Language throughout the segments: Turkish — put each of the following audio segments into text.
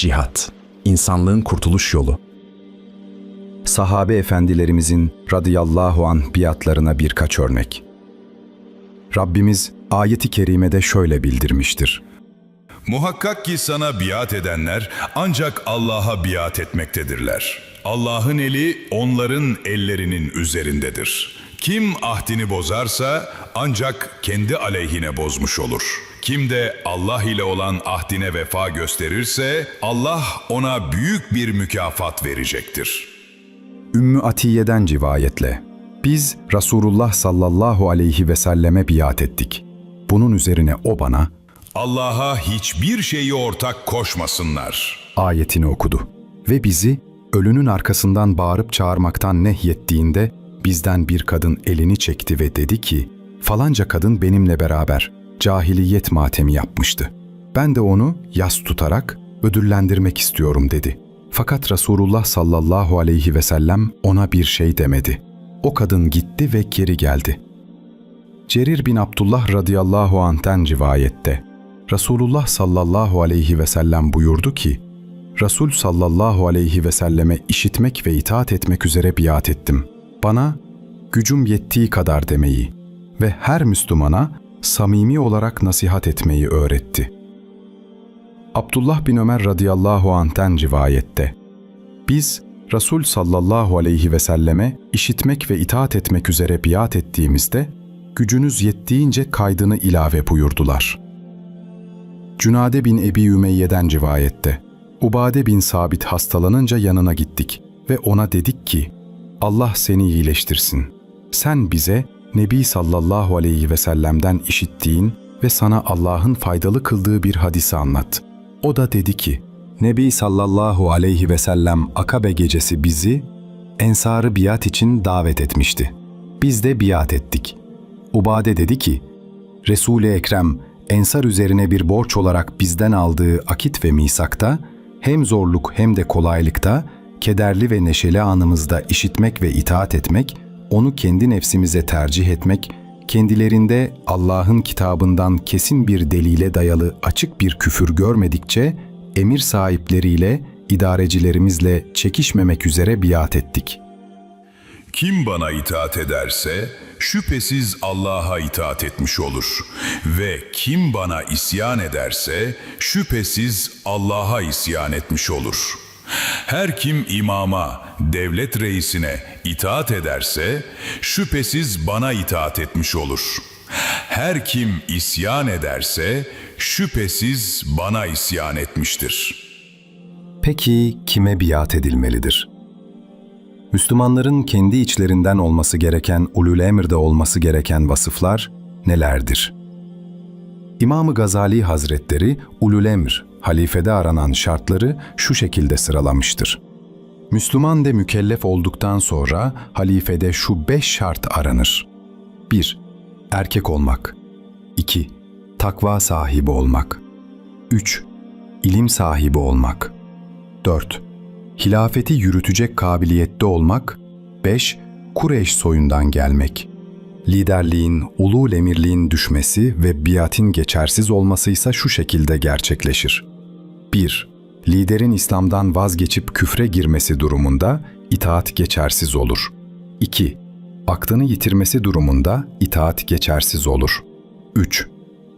Cihat, insanlığın kurtuluş yolu. Sahabe efendilerimizin radıyallahu an biatlarına birkaç örnek. Rabbimiz ayeti kerimede şöyle bildirmiştir. Muhakkak ki sana biat edenler ancak Allah'a biat etmektedirler. Allah'ın eli onların ellerinin üzerindedir. Kim ahdini bozarsa ancak kendi aleyhine bozmuş olur. Kim de Allah ile olan ahdine vefa gösterirse Allah ona büyük bir mükafat verecektir. Ümmü Atiye'den rivayetle biz Resulullah sallallahu aleyhi ve selleme biat ettik. Bunun üzerine o bana Allah'a hiçbir şeyi ortak koşmasınlar. ayetini okudu ve bizi ölünün arkasından bağırıp çağırmaktan nehyettiğinde bizden bir kadın elini çekti ve dedi ki falanca kadın benimle beraber cahiliyet matemi yapmıştı. Ben de onu yas tutarak ödüllendirmek istiyorum dedi. Fakat Resulullah sallallahu aleyhi ve sellem ona bir şey demedi. O kadın gitti ve geri geldi. Cerir bin Abdullah radıyallahu anh'ten rivayette Resulullah sallallahu aleyhi ve sellem buyurdu ki Resul sallallahu aleyhi ve selleme işitmek ve itaat etmek üzere biat ettim. Bana gücüm yettiği kadar demeyi ve her Müslümana samimi olarak nasihat etmeyi öğretti. Abdullah bin Ömer radıyallahu anh'ten rivayette Biz Resul sallallahu aleyhi ve selleme işitmek ve itaat etmek üzere biat ettiğimizde gücünüz yettiğince kaydını ilave buyurdular. Cünade bin Ebi Ümeyye'den rivayette Ubade bin Sabit hastalanınca yanına gittik ve ona dedik ki Allah seni iyileştirsin. Sen bize Nebi sallallahu aleyhi ve sellem'den işittiğin ve sana Allah'ın faydalı kıldığı bir hadisi anlat. O da dedi ki, Nebi sallallahu aleyhi ve sellem Akabe gecesi bizi Ensar'ı biat için davet etmişti. Biz de biat ettik. Ubade dedi ki, Resul-i Ekrem Ensar üzerine bir borç olarak bizden aldığı akit ve misakta hem zorluk hem de kolaylıkta kederli ve neşeli anımızda işitmek ve itaat etmek, onu kendi nefsimize tercih etmek, kendilerinde Allah'ın kitabından kesin bir delile dayalı açık bir küfür görmedikçe emir sahipleriyle, idarecilerimizle çekişmemek üzere biat ettik. Kim bana itaat ederse şüphesiz Allah'a itaat etmiş olur ve kim bana isyan ederse şüphesiz Allah'a isyan etmiş olur. Her kim imama, devlet reisine itaat ederse şüphesiz bana itaat etmiş olur. Her kim isyan ederse şüphesiz bana isyan etmiştir.'' Peki kime biat edilmelidir? Müslümanların kendi içlerinden olması gereken ulul emirde olması gereken vasıflar nelerdir? İmam-ı Gazali Hazretleri ulul emir, halifede aranan şartları şu şekilde sıralamıştır. Müslüman de mükellef olduktan sonra halifede şu beş şart aranır. 1. Erkek olmak 2. Takva sahibi olmak 3. İlim sahibi olmak 4. Hilafeti yürütecek kabiliyette olmak 5. Kureyş soyundan gelmek Liderliğin, ulul emirliğin düşmesi ve biatin geçersiz olması ise şu şekilde gerçekleşir. 1. Liderin İslam'dan vazgeçip küfre girmesi durumunda itaat geçersiz olur. 2. Aklını yitirmesi durumunda itaat geçersiz olur. 3.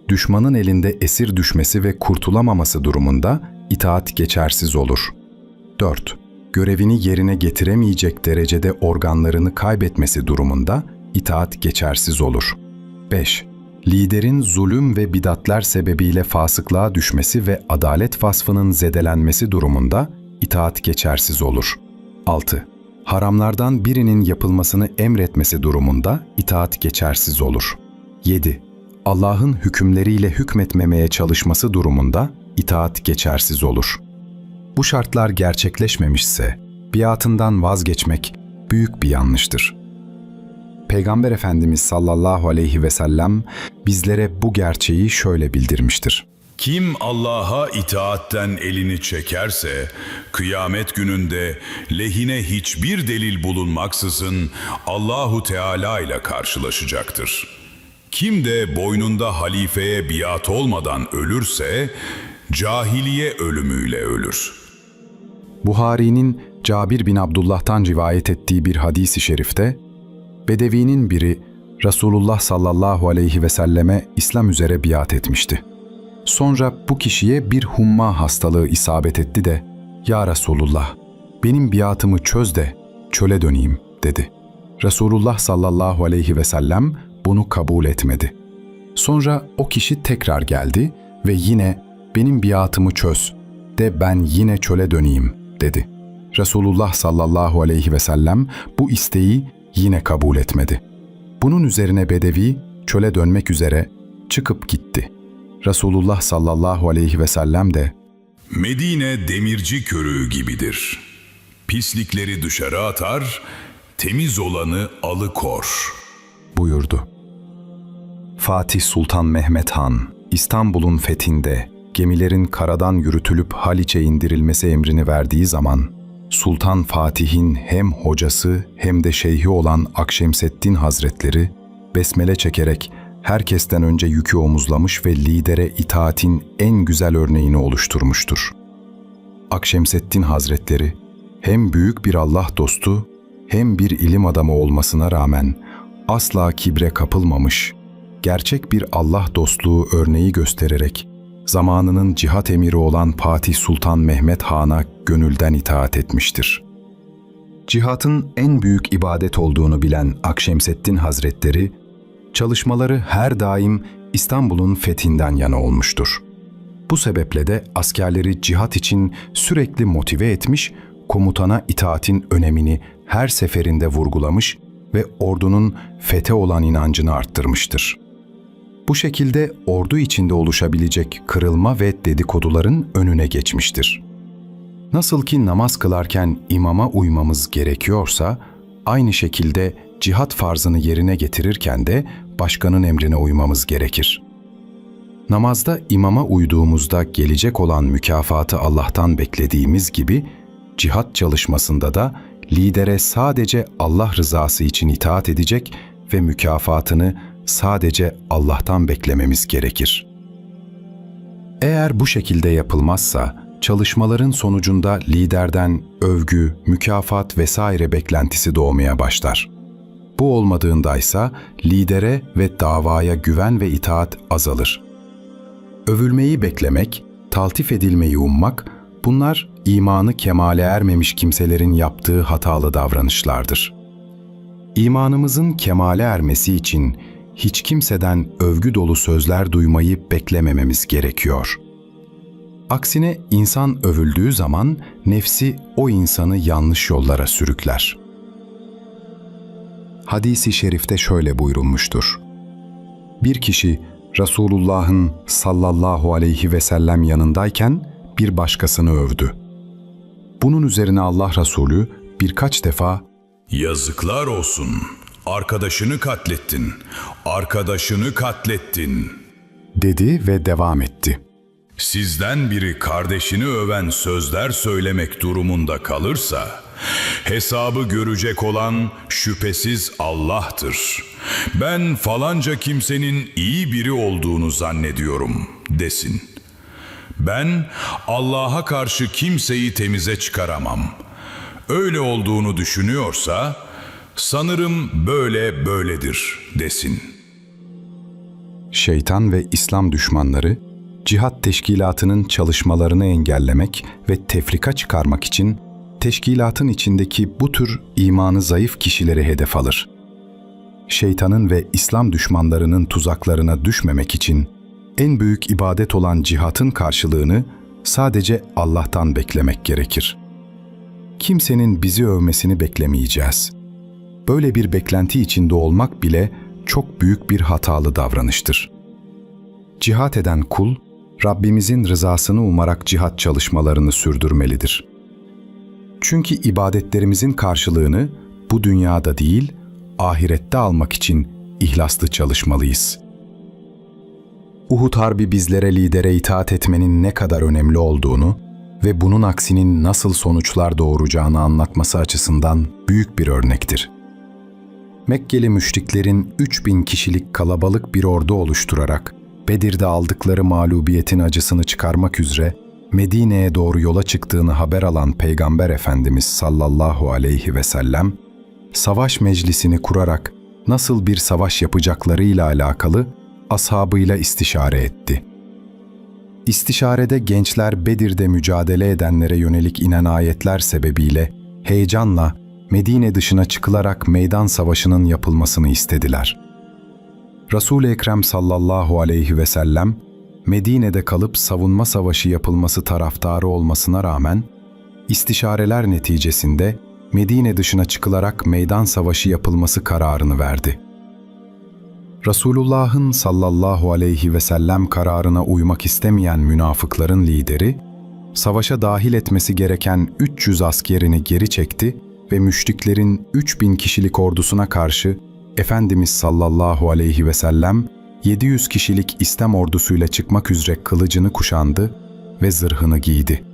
Düşmanın elinde esir düşmesi ve kurtulamaması durumunda itaat geçersiz olur. 4. Görevini yerine getiremeyecek derecede organlarını kaybetmesi durumunda itaat geçersiz olur. 5. Liderin zulüm ve bidatlar sebebiyle fasıklığa düşmesi ve adalet vasfının zedelenmesi durumunda itaat geçersiz olur. 6. Haramlardan birinin yapılmasını emretmesi durumunda itaat geçersiz olur. 7. Allah'ın hükümleriyle hükmetmemeye çalışması durumunda itaat geçersiz olur. Bu şartlar gerçekleşmemişse biatından vazgeçmek büyük bir yanlıştır. Peygamber Efendimiz sallallahu aleyhi ve sellem bizlere bu gerçeği şöyle bildirmiştir. Kim Allah'a itaatten elini çekerse, kıyamet gününde lehine hiçbir delil bulunmaksızın Allahu Teala ile karşılaşacaktır. Kim de boynunda halifeye biat olmadan ölürse, cahiliye ölümüyle ölür. Buhari'nin Cabir bin Abdullah'tan rivayet ettiği bir hadisi şerifte, Bedevinin biri Resulullah sallallahu aleyhi ve selleme İslam üzere biat etmişti. Sonra bu kişiye bir humma hastalığı isabet etti de, ''Ya Resulullah, benim biatımı çöz de çöle döneyim.'' dedi. Resulullah sallallahu aleyhi ve sellem bunu kabul etmedi. Sonra o kişi tekrar geldi ve yine benim biatımı çöz de ben yine çöle döneyim dedi. Resulullah sallallahu aleyhi ve sellem bu isteği yine kabul etmedi. Bunun üzerine Bedevi çöle dönmek üzere çıkıp gitti. Resulullah sallallahu aleyhi ve sellem de Medine demirci körüğü gibidir. Pislikleri dışarı atar, temiz olanı alıkor. buyurdu. Fatih Sultan Mehmet Han, İstanbul'un fethinde gemilerin karadan yürütülüp Haliç'e indirilmesi emrini verdiği zaman, Sultan Fatih'in hem hocası hem de şeyhi olan Akşemseddin Hazretleri, besmele çekerek herkesten önce yükü omuzlamış ve lidere itaatin en güzel örneğini oluşturmuştur. Akşemseddin Hazretleri hem büyük bir Allah dostu hem bir ilim adamı olmasına rağmen asla kibre kapılmamış, gerçek bir Allah dostluğu örneği göstererek zamanının cihat emiri olan Fatih Sultan Mehmet Han'a gönülden itaat etmiştir. Cihatın en büyük ibadet olduğunu bilen Akşemseddin Hazretleri, çalışmaları her daim İstanbul'un fethinden yana olmuştur. Bu sebeple de askerleri cihat için sürekli motive etmiş, komutana itaatin önemini her seferinde vurgulamış ve ordunun fete olan inancını arttırmıştır. Bu şekilde ordu içinde oluşabilecek kırılma ve dedikoduların önüne geçmiştir. Nasıl ki namaz kılarken imama uymamız gerekiyorsa, aynı şekilde cihat farzını yerine getirirken de başkanın emrine uymamız gerekir. Namazda imama uyduğumuzda gelecek olan mükafatı Allah'tan beklediğimiz gibi, cihat çalışmasında da lidere sadece Allah rızası için itaat edecek ve mükafatını sadece Allah'tan beklememiz gerekir. Eğer bu şekilde yapılmazsa, çalışmaların sonucunda liderden övgü, mükafat vesaire beklentisi doğmaya başlar. Bu olmadığındaysa lidere ve davaya güven ve itaat azalır. Övülmeyi beklemek, taltif edilmeyi ummak, bunlar imanı kemale ermemiş kimselerin yaptığı hatalı davranışlardır. İmanımızın kemale ermesi için hiç kimseden övgü dolu sözler duymayı beklemememiz gerekiyor. Aksine insan övüldüğü zaman nefsi o insanı yanlış yollara sürükler. Hadisi şerifte şöyle buyurulmuştur. Bir kişi Resulullah'ın sallallahu aleyhi ve sellem yanındayken bir başkasını övdü. Bunun üzerine Allah Resulü birkaç defa Yazıklar olsun. Arkadaşını katlettin. Arkadaşını katlettin. dedi ve devam etti. Sizden biri kardeşini öven sözler söylemek durumunda kalırsa, hesabı görecek olan şüphesiz Allah'tır. Ben falanca kimsenin iyi biri olduğunu zannediyorum desin. Ben Allah'a karşı kimseyi temize çıkaramam. Öyle olduğunu düşünüyorsa, sanırım böyle böyledir desin.'' Şeytan ve İslam düşmanları cihat teşkilatının çalışmalarını engellemek ve tefrika çıkarmak için teşkilatın içindeki bu tür imanı zayıf kişileri hedef alır. Şeytanın ve İslam düşmanlarının tuzaklarına düşmemek için en büyük ibadet olan cihatın karşılığını sadece Allah'tan beklemek gerekir. Kimsenin bizi övmesini beklemeyeceğiz. Böyle bir beklenti içinde olmak bile çok büyük bir hatalı davranıştır. Cihat eden kul, Rabbimizin rızasını umarak cihat çalışmalarını sürdürmelidir. Çünkü ibadetlerimizin karşılığını bu dünyada değil, ahirette almak için ihlaslı çalışmalıyız. Uhud Harbi bizlere lidere itaat etmenin ne kadar önemli olduğunu ve bunun aksinin nasıl sonuçlar doğuracağını anlatması açısından büyük bir örnektir. Mekkeli müşriklerin 3000 kişilik kalabalık bir ordu oluşturarak Bedir'de aldıkları mağlubiyetin acısını çıkarmak üzere Medine'ye doğru yola çıktığını haber alan Peygamber Efendimiz sallallahu aleyhi ve sellem, savaş meclisini kurarak nasıl bir savaş yapacaklarıyla alakalı ashabıyla istişare etti. İstişarede gençler Bedir'de mücadele edenlere yönelik inen ayetler sebebiyle heyecanla Medine dışına çıkılarak meydan savaşının yapılmasını istediler. Resul-i Ekrem sallallahu aleyhi ve sellem Medine'de kalıp savunma savaşı yapılması taraftarı olmasına rağmen istişareler neticesinde Medine dışına çıkılarak meydan savaşı yapılması kararını verdi. Resulullah'ın sallallahu aleyhi ve sellem kararına uymak istemeyen münafıkların lideri, savaşa dahil etmesi gereken 300 askerini geri çekti ve müşriklerin 3000 kişilik ordusuna karşı Efendimiz sallallahu aleyhi ve sellem 700 kişilik İslam ordusuyla çıkmak üzere kılıcını kuşandı ve zırhını giydi.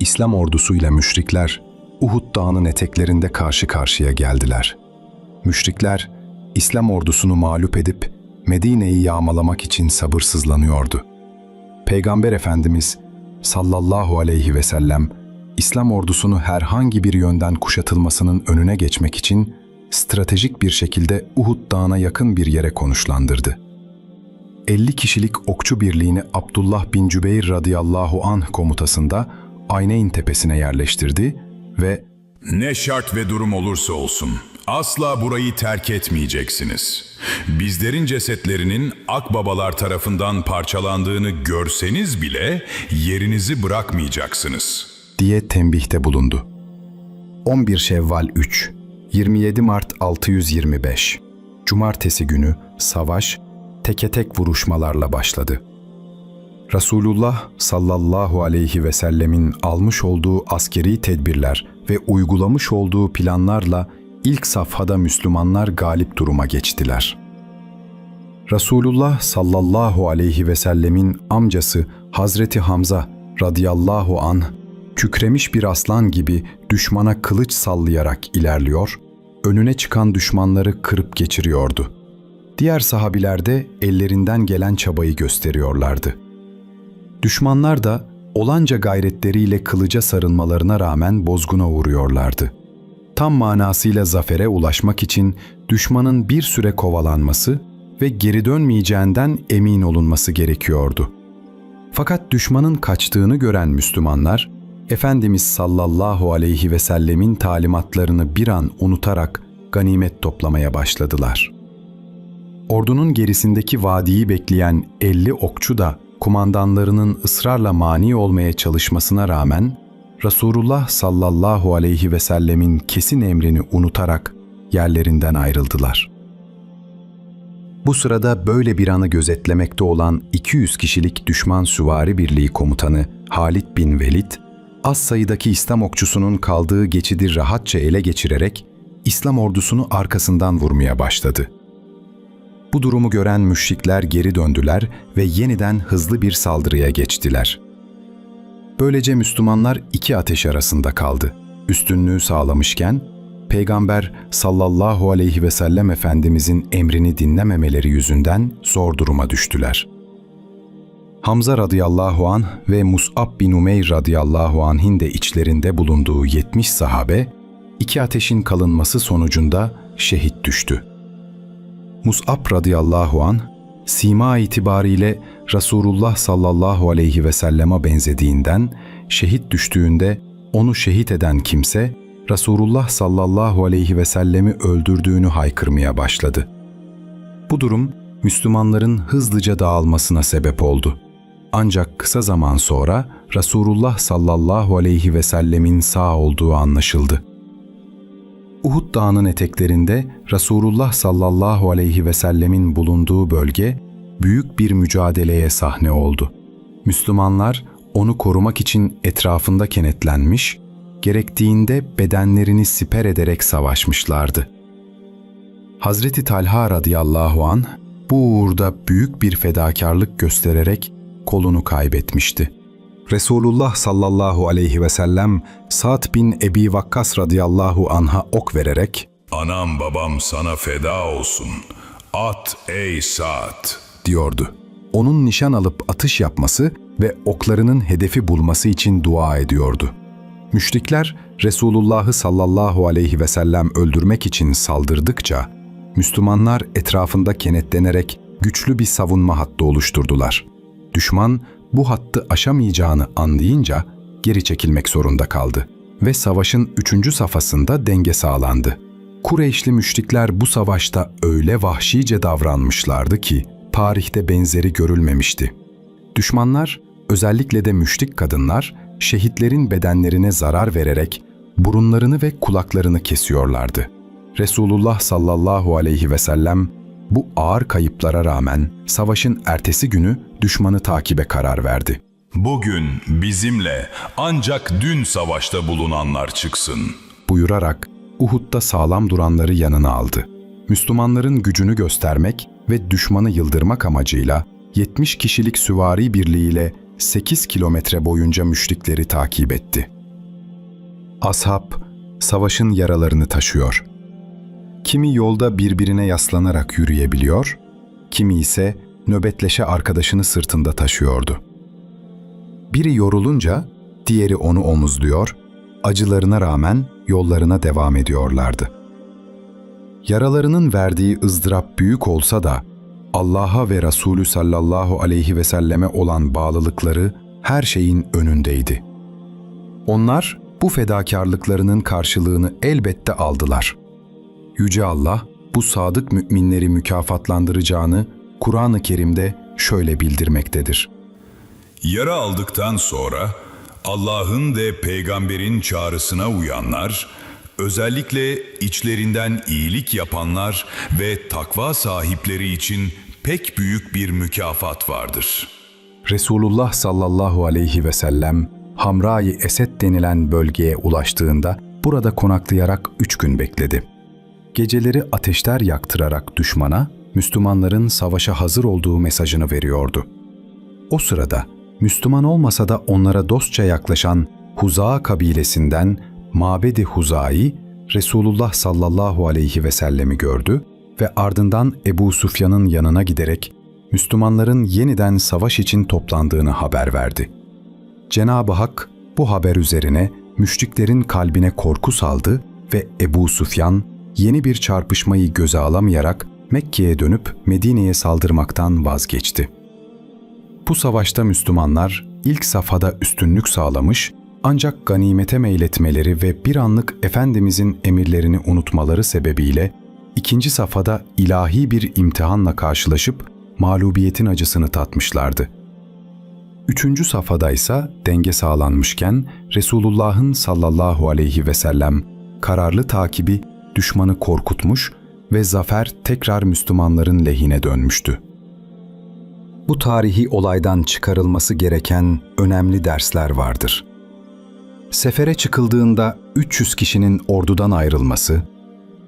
İslam ordusuyla müşrikler Uhud dağının eteklerinde karşı karşıya geldiler. Müşrikler İslam ordusunu mağlup edip Medine'yi yağmalamak için sabırsızlanıyordu. Peygamber Efendimiz sallallahu aleyhi ve sellem İslam ordusunu herhangi bir yönden kuşatılmasının önüne geçmek için stratejik bir şekilde Uhud Dağı'na yakın bir yere konuşlandırdı. 50 kişilik okçu birliğini Abdullah bin Cübeyr radıyallahu anh komutasında Ayneyn tepesine yerleştirdi ve Ne şart ve durum olursa olsun asla burayı terk etmeyeceksiniz. Bizlerin cesetlerinin akbabalar tarafından parçalandığını görseniz bile yerinizi bırakmayacaksınız. Diye tembihte bulundu. 11 Şevval 3, 27 Mart 625. Cumartesi günü savaş teke tek vuruşmalarla başladı. Resulullah sallallahu aleyhi ve sellemin almış olduğu askeri tedbirler ve uygulamış olduğu planlarla ilk safhada Müslümanlar galip duruma geçtiler. Resulullah sallallahu aleyhi ve sellemin amcası Hazreti Hamza radıyallahu anh kükremiş bir aslan gibi düşmana kılıç sallayarak ilerliyor, önüne çıkan düşmanları kırıp geçiriyordu. Diğer sahabiler de ellerinden gelen çabayı gösteriyorlardı. Düşmanlar da olanca gayretleriyle kılıca sarılmalarına rağmen bozguna uğruyorlardı. Tam manasıyla zafere ulaşmak için düşmanın bir süre kovalanması ve geri dönmeyeceğinden emin olunması gerekiyordu. Fakat düşmanın kaçtığını gören Müslümanlar, Efendimiz sallallahu aleyhi ve sellemin talimatlarını bir an unutarak ganimet toplamaya başladılar. Ordunun gerisindeki vadiyi bekleyen 50 okçu da kumandanlarının ısrarla mani olmaya çalışmasına rağmen Resulullah sallallahu aleyhi ve sellemin kesin emrini unutarak yerlerinden ayrıldılar. Bu sırada böyle bir anı gözetlemekte olan 200 kişilik düşman süvari birliği komutanı Halid bin Velid, az sayıdaki İslam okçusunun kaldığı geçidi rahatça ele geçirerek İslam ordusunu arkasından vurmaya başladı. Bu durumu gören müşrikler geri döndüler ve yeniden hızlı bir saldırıya geçtiler. Böylece Müslümanlar iki ateş arasında kaldı. Üstünlüğü sağlamışken Peygamber sallallahu aleyhi ve sellem Efendimizin emrini dinlememeleri yüzünden zor duruma düştüler. Hamza radıyallahu an ve Mus'ab bin Umeyr radıyallahu anh'in de içlerinde bulunduğu 70 sahabe, iki ateşin kalınması sonucunda şehit düştü. Mus'ab radıyallahu an sima itibariyle Resulullah sallallahu aleyhi ve selleme benzediğinden şehit düştüğünde onu şehit eden kimse Resulullah sallallahu aleyhi ve sellemi öldürdüğünü haykırmaya başladı. Bu durum Müslümanların hızlıca dağılmasına sebep oldu. Ancak kısa zaman sonra Resulullah sallallahu aleyhi ve sellemin sağ olduğu anlaşıldı. Uhud Dağı'nın eteklerinde Resulullah sallallahu aleyhi ve sellemin bulunduğu bölge büyük bir mücadeleye sahne oldu. Müslümanlar onu korumak için etrafında kenetlenmiş, gerektiğinde bedenlerini siper ederek savaşmışlardı. Hazreti Talha radıyallahu an bu uğurda büyük bir fedakarlık göstererek kolunu kaybetmişti. Resulullah sallallahu aleyhi ve sellem Sa'd bin Ebi Vakkas radıyallahu anha ok vererek Anam babam sana feda olsun. At ey saat. diyordu. Onun nişan alıp atış yapması ve oklarının hedefi bulması için dua ediyordu. Müşrikler Resulullah'ı sallallahu aleyhi ve sellem öldürmek için saldırdıkça Müslümanlar etrafında kenetlenerek güçlü bir savunma hattı oluşturdular. Düşman bu hattı aşamayacağını anlayınca geri çekilmek zorunda kaldı ve savaşın üçüncü safhasında denge sağlandı. Kureyşli müşrikler bu savaşta öyle vahşice davranmışlardı ki tarihte benzeri görülmemişti. Düşmanlar, özellikle de müşrik kadınlar, şehitlerin bedenlerine zarar vererek burunlarını ve kulaklarını kesiyorlardı. Resulullah sallallahu aleyhi ve sellem bu ağır kayıplara rağmen savaşın ertesi günü düşmanı takibe karar verdi. Bugün bizimle ancak dün savaşta bulunanlar çıksın. buyurarak Uhud'da sağlam duranları yanına aldı. Müslümanların gücünü göstermek ve düşmanı yıldırmak amacıyla 70 kişilik süvari birliğiyle 8 kilometre boyunca müşrikleri takip etti. Ashab, savaşın yaralarını taşıyor. Kimi yolda birbirine yaslanarak yürüyebiliyor, kimi ise nöbetleşe arkadaşını sırtında taşıyordu. Biri yorulunca diğeri onu omuzluyor, acılarına rağmen yollarına devam ediyorlardı. Yaralarının verdiği ızdırap büyük olsa da Allah'a ve Resulü sallallahu aleyhi ve selleme olan bağlılıkları her şeyin önündeydi. Onlar bu fedakarlıklarının karşılığını elbette aldılar. Yüce Allah bu sadık müminleri mükafatlandıracağını Kur'an-ı Kerim'de şöyle bildirmektedir. Yara aldıktan sonra Allah'ın ve peygamberin çağrısına uyanlar, özellikle içlerinden iyilik yapanlar ve takva sahipleri için pek büyük bir mükafat vardır. Resulullah sallallahu aleyhi ve sellem Hamra-i Esed denilen bölgeye ulaştığında burada konaklayarak üç gün bekledi. Geceleri ateşler yaktırarak düşmana, Müslümanların savaşa hazır olduğu mesajını veriyordu. O sırada Müslüman olmasa da onlara dostça yaklaşan Huza kabilesinden Mabedi Huzai, Resulullah sallallahu aleyhi ve sellemi gördü ve ardından Ebu Sufyan'ın yanına giderek Müslümanların yeniden savaş için toplandığını haber verdi. Cenab-ı Hak bu haber üzerine müşriklerin kalbine korku saldı ve Ebu Sufyan yeni bir çarpışmayı göze alamayarak Mekke'ye dönüp Medine'ye saldırmaktan vazgeçti. Bu savaşta Müslümanlar ilk safhada üstünlük sağlamış ancak ganimete meyletmeleri ve bir anlık Efendimizin emirlerini unutmaları sebebiyle ikinci safhada ilahi bir imtihanla karşılaşıp mağlubiyetin acısını tatmışlardı. Üçüncü safhada ise denge sağlanmışken Resulullah'ın sallallahu aleyhi ve sellem kararlı takibi düşmanı korkutmuş ve zafer tekrar Müslümanların lehine dönmüştü. Bu tarihi olaydan çıkarılması gereken önemli dersler vardır. Sefere çıkıldığında 300 kişinin ordudan ayrılması,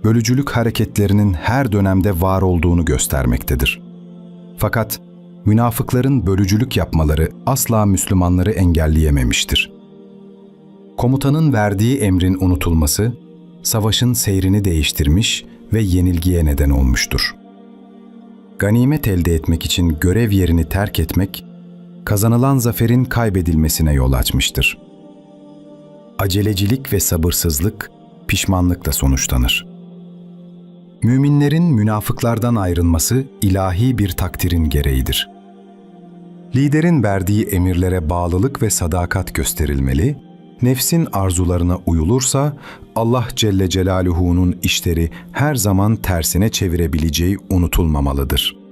bölücülük hareketlerinin her dönemde var olduğunu göstermektedir. Fakat münafıkların bölücülük yapmaları asla Müslümanları engelleyememiştir. Komutanın verdiği emrin unutulması, savaşın seyrini değiştirmiş ve yenilgiye neden olmuştur. Ganimet elde etmek için görev yerini terk etmek, kazanılan zaferin kaybedilmesine yol açmıştır. Acelecilik ve sabırsızlık pişmanlıkla sonuçlanır. Müminlerin münafıklardan ayrılması ilahi bir takdirin gereğidir. Liderin verdiği emirlere bağlılık ve sadakat gösterilmeli, nefsin arzularına uyulursa Allah Celle Celaluhu'nun işleri her zaman tersine çevirebileceği unutulmamalıdır.''